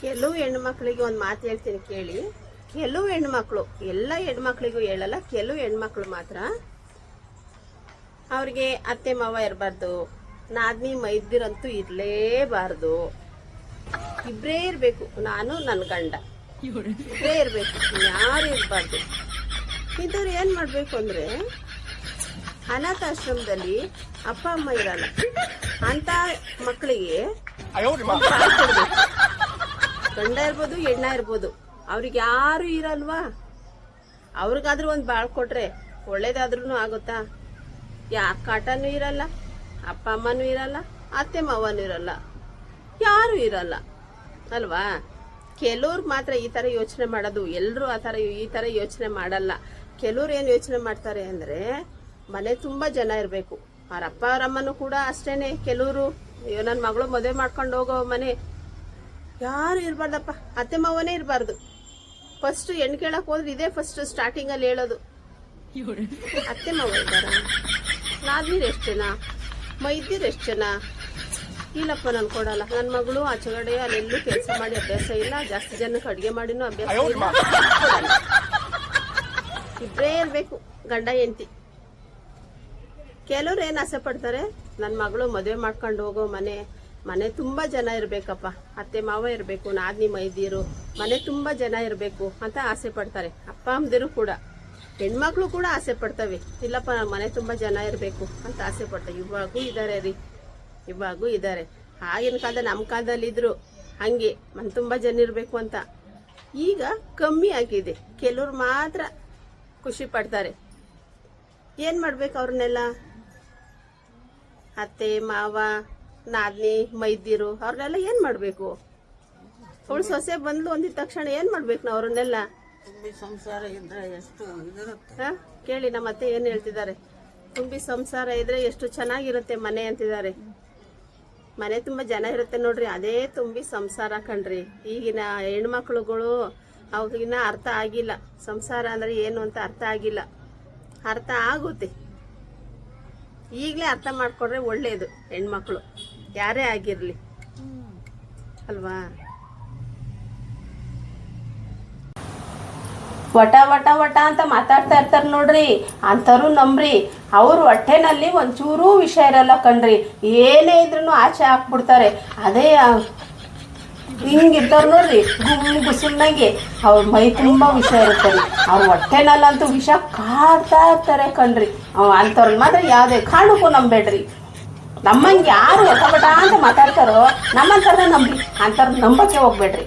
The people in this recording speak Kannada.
ಕೆಲವು ಹೆಣ್ಮಕ್ಳಿಗೆ ಒಂದು ಮಾತು ಹೇಳ್ತೀನಿ ಕೇಳಿ. ಕೆಲವು ಹೆಣ್ಮಕ್ಳು ಎಲ್ಲ ಹೆಣ್ಮಕ್ಳಿಗೂ ಹೇಳಲ್ಲ ಕೆಲವು ಹೆಣ್ಮಕ್ಳು ಮಾತ್ರ ಅವ್ರಿಗೆ ಅತ್ತೆ ಮಾವ ಇರಬಾರ್ದು ನಾದ್ನಿ ಮೈದಿರಂತೂ ಇರಲೇಬಾರ್ದು. ಇಬ್ಬರೇ ಇರಬೇಕು ನಾನು ನನ್ನ ಗಂಡ. ಇಬ್ಬರೇ ಇರಬೇಕು ಯಾರು ಇರಬಾರ್ದು. ಇಂಥವ್ರು ಏನು ಮಾಡಬೇಕು ಅಂದರೆ ಅನಾಥಾಶ್ರಮದಲ್ಲಿ ಅಪ್ಪ ಅಮ್ಮ ಇರಲ್ಲ. ಅಂತ ಮಕ್ಕಳಿಗೆ. ಗಂಡ ಇರ್ಬೋದು ಹೆಣ್ಣ ಇರ್ಬೋದು. ಅವ್ರಿಗೆ ಯಾರು ಇರಲ್ವಾ? ಅವ್ರಿಗಾದ್ರೂ ಒಂದು ಬಾಳ್ ಕೊಟ್ರೆ ಒಳ್ಳೇದಾದ್ರೂ ಆಗುತ್ತಾ? ಯಾ ಕಾಟನೂ ಇರಲ್ಲ, ಅಪ್ಪ ಅಮ್ಮನೂ ಇರಲ್ಲ, ಅತ್ತೆ ಮಾವನೂ ಇರಲ್ಲ. ಯಾರು ಇರಲ್ಲ. ಅಲ್ವಾ? ಕೆಲವ್ರು ಮಾತ್ರ ಈ ಥರ ಯೋಚನೆ ಮಾಡೋದು ಎಲ್ಲರೂ ಆ ಥರ ಈ ಥರ ಯೋಚನೆ ಮಾಡಲ್ಲ. ಕೆಲವ್ರು ಏನು ಯೋಚನೆ ಮಾಡ್ತಾರೆ ಅಂದರೆ, ಮನೆ ತುಂಬ ಜನ ಇರಬೇಕು. ಅವ್ರ ಅಪ್ಪ ಅಮ್ಮನೂ ಕೂಡ ಅಷ್ಟೇನೆ. ಕೆಲವರು ನನ್ನ ಮಗಳು ಮದುವೆ ಮಾಡ್ಕೊಂಡು ಹೋಗೋ ಮನೆ ಯಾರು ಇರಬಾರ್ದಪ್ಪ. ಅತ್ತೆ ಮಾವನೇ ಇರಬಾರ್ದು. ಫಸ್ಟ್ ಹೆಣ್ಣು ಕೇಳಕ್ ಹೋದ್ರೆ ಇದೇ ಫಸ್ಟ್ ಸ್ಟಾರ್ಟಿಂಗಲ್ಲಿ ಹೇಳೋದು. ಅತ್ತೆ ಮಾವ ಇದ್ದಾರ? ನಾದ್ನೀರು ಎಷ್ಟು ಜನ? ಮೈದ್ದೀರು ಎಷ್ಟು ಜನ? ಇಲ್ಲಪ್ಪ ನಾನು ಕೊಡಲ್ಲ. ನನ್ನ ಮಗಳು ಆಚೆಗಡೆ ಅಲ್ಲೆಲ್ಲೂ ಕೆಲಸ ಮಾಡಿ ಅಭ್ಯಾಸ ಇಲ್ಲ. ಜಾಸ್ತಿ ಜನಕ್ಕೆ ಅಡುಗೆ ಮಾಡಿನೂ ಅಭ್ಯಾಸ ಇಲ್ಲ. ಇಬ್ಬರೇ ಇರಬೇಕು ಗಂಡ ಹೆಂಡತಿ. ಕೆಲವ್ರು ಏನು ಆಸೆ ಪಡ್ತಾರೆ? ನನ್ನ ಮಗಳು ಮದುವೆ ಮಾಡ್ಕೊಂಡು ಹೋಗೋ ಮನೆ ಮನೆ ತುಂಬ ಜನ ಇರಬೇಕಪ್ಪ. ಅತ್ತೆ, ಮಾವ ಇರಬೇಕು, ನಾದಿನಿ, ಮೈದಿರು, ಮನೆ ತುಂಬ ಜನ ಇರಬೇಕು ಅಂತ ಆಸೆ ಪಡ್ತಾರೆ. ಅಪ್ಪ, ಅಮ್ಮದಿರು ಕೂಡ. ಹೆಣ್ಮಕ್ಳು ಕೂಡ ಆಸೆ ಪಡ್ತವೆ. ಇಲ್ಲಪ್ಪ ಮನೆ ತುಂಬ ಜನ ಇರಬೇಕು ಅಂತ ಆಸೆ ಪಡ್ತಾರೆ. ಇವಾಗೂ ಇದ್ದಾರೆ ರೀ. ಇವಾಗೂ ಇದ್ದಾರೆ ಆಗಿನ ಕಾಲದ ನಮ್ಮ ಕಾಲದಲ್ಲಿ ಇದ್ರು ಹಂಗೆ. ಮನೆ ತುಂಬ ಜನ ಇರಬೇಕು ಅಂತ. ಈಗ ಕಮ್ಮಿ ಆಗಿದೆ. ಕೆಲವ್ರು ಮಾತ್ರ ಖುಷಿ ಪಡ್ತಾರೆ. ಏನು ಮಾಡ್ಬೇಕು ಅವ್ರನ್ನೆಲ್ಲ? ಅತ್ತೆ, ಮಾವ ನಾದ್ನಿ ಮೈದಿರು ಅವ್ರನ್ನೆಲ್ಲ ಏನು ಮಾಡಬೇಕು? ಅವಳು ಸೊಸೆ ಬಂದ್ಲು ಅಂದಿದ ತಕ್ಷಣ ಏನು ಮಾಡ್ಬೇಕು ನಾವು ಅವ್ರನ್ನೆಲ್ಲ? ತುಂಬಿ ಸಂಸಾರ ಇದ್ರೆ ಎಷ್ಟು ಹಾ? ಕೇಳಿ ನಮ್ಮ ಅತ್ತೆ ಏನು ಹೇಳ್ತಿದ್ದಾರೆ? ತುಂಬಿ ಸಂಸಾರ ಇದ್ರೆ ಎಷ್ಟು ಚೆನ್ನಾಗಿರುತ್ತೆ ಮನೆ ಅಂತಿದ್ದಾರೆ. ಮನೆ ತುಂಬ ಜನ ಇರುತ್ತೆ ನೋಡ್ರಿ ಅದೇ ತುಂಬಿ ಸಂಸಾರ ಕಣ್ರಿ. ಈಗಿನ ಹೆಣ್ಮಕ್ಳುಗಳು ಅವ್ರಿಗಿನ್ನ ಅರ್ಥ ಆಗಿಲ್ಲ. ಸಂಸಾರ ಅಂದ್ರೆ ಏನು ಅಂತ ಅರ್ಥ ಆಗಿಲ್ಲ. ಅರ್ಥ ಆಗುತ್ತೆ. ಈಗಲೇ ಅರ್ಥ ಮಾಡ್ಕೊಂಡ್ರೆ ಒಳ್ಳೇದು ಹೆಣ್ಮಕ್ಳು. ಯಾರೇ ಆಗಿರಲಿ. ಅಲ್ವಾ? ವಟ ವಟ ವಟ ಅಂತ ಮಾತಾಡ್ತಾ ಇರ್ತಾರೆ ನೋಡ್ರಿ. ಅಂಥವ್ರು ನಂಬ್ರಿ. ಅವ್ರ ಹೊಟ್ಟೆನಲ್ಲಿ ಒಂಚೂರು ವಿಷಯ ಇರಲ್ಲ ಕಣ್ರಿ. ಏನೇ ಇದ್ರೂ ಆಚೆ ಹಾಕ್ಬಿಡ್ತಾರೆ. ಅದೇ ಹಿಂಗಿರ್ತಾವ್ರು ನೋಡ್ರಿ ಗುಮ್ ಗುಸುಲ್ನಾಗೆ ಅವ್ರ ಮೈ ತುಂಬ ವಿಷ ಇರುತ್ತೆ. ಅವ್ರ ಹೊಟ್ಟೆನಲ್ಲಂತೂ ವಿಷ ಕಾಡ್ತಾ ಇರ್ತಾರೆ ಕಣ್ರಿ. ಅಂಥವ್ರನ್ನ ಮಾತ್ರ ಯಾವುದೇ ಕಾರಣಕ್ಕೂ ನಂಬೇಡ್ರಿ ನಮ್ಮಂಗೆ ಯಾರು ವಟ ಅಂತ ಮಾತಾಡ್ತಾರೋ ನಮ್ಮಂತಾರ ನಂಬಿ ಅಂತಾರ ನಂಬಕ್ಕೆ ಹೋಗ್ಬೇಡ್ರಿ.